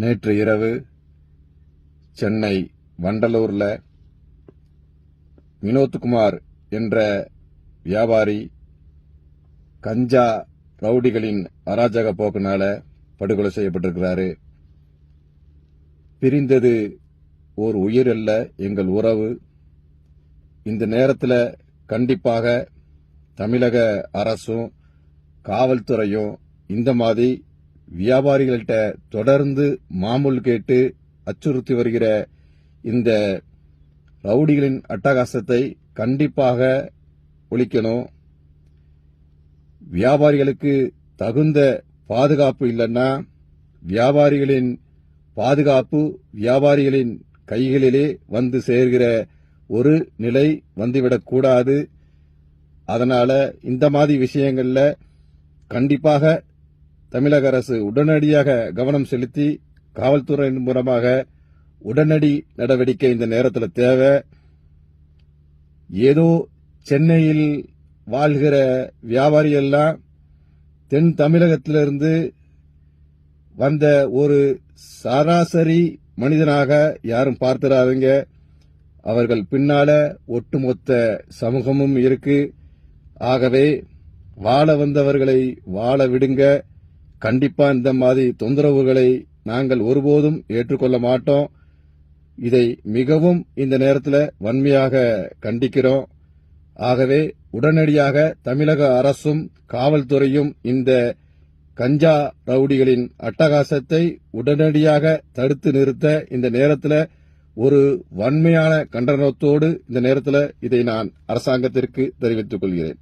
நேற்று இரவு சென்னை வண்டலூரில் வினோத்குமார் என்ற வியாபாரி கஞ்சா ரவுடிகளின் அராஜக போக்குனால படுகொலை செய்யப்பட்டிருக்கிறாரு. பிரிந்தது ஓர் உயிர் அல்ல எங்கள் உறவு. இந்த நேரத்தில் கண்டிப்பாக தமிழக அரசும் காவல்துறையும் இந்த மாதிரி வியாபாரிகள்கிட்ட தொடர்ந்து மாமூல் கேட்டு அச்சுறுத்தி வருகிற இந்த ரவுடிகளின் அட்டகாசத்தை கண்டிப்பாக ஒழிக்கணும். வியாபாரிகளுக்கு தகுந்த பாதுகாப்பு இல்லைன்னா வியாபாரிகளின் பாதுகாப்பு வியாபாரிகளின் கைகளிலே வந்து சேர்கிற ஒரு நிலை வந்துவிடக்கூடாது அதனால இந்த மாதிரி விஷயங்களில் கண்டிப்பாக தமிழக அரசு உடனடியாக கவனம் செலுத்தி காவல்துறையின் மூலமாக உடனடி நடவடிக்கை இந்த நேரத்தில் தேவை. ஏதோ சென்னையில் வாழ்கிற வியாபாரிகள்லாம் தென் தமிழகத்திலிருந்து வந்த ஒரு சராசரி மனிதனாக யாரும் பார்த்துடாதீங்க அவர்கள் பின்னால ஒட்டுமொத்த சமூகமும் இருக்கு. ஆகவே வாழ வந்தவர்களை வாழ விடுங்க. கண்டிப்பா இந்த மாதிரி தொந்தரவுகளை நாங்கள் ஒருபோதும் ஏற்றுக்கொள்ள மாட்டோம். இதை மிகவும் இந்த நேரத்தில் வன்மையாக கண்டிக்கிறோம். ஆகவே உடனடியாக தமிழக அரசும் காவல்துறையும் இந்த கஞ்சா ரவுடிகளின் அட்டகாசத்தை உடனடியாக தடுத்து நிறுத்த இந்த நேரத்தில் ஒரு வன்மையான கண்டனத்தோடு இந்த நேரத்தில் இதை நான் அரசாங்கத்திற்கு தெரிவித்துக் கொள்கிறேன்.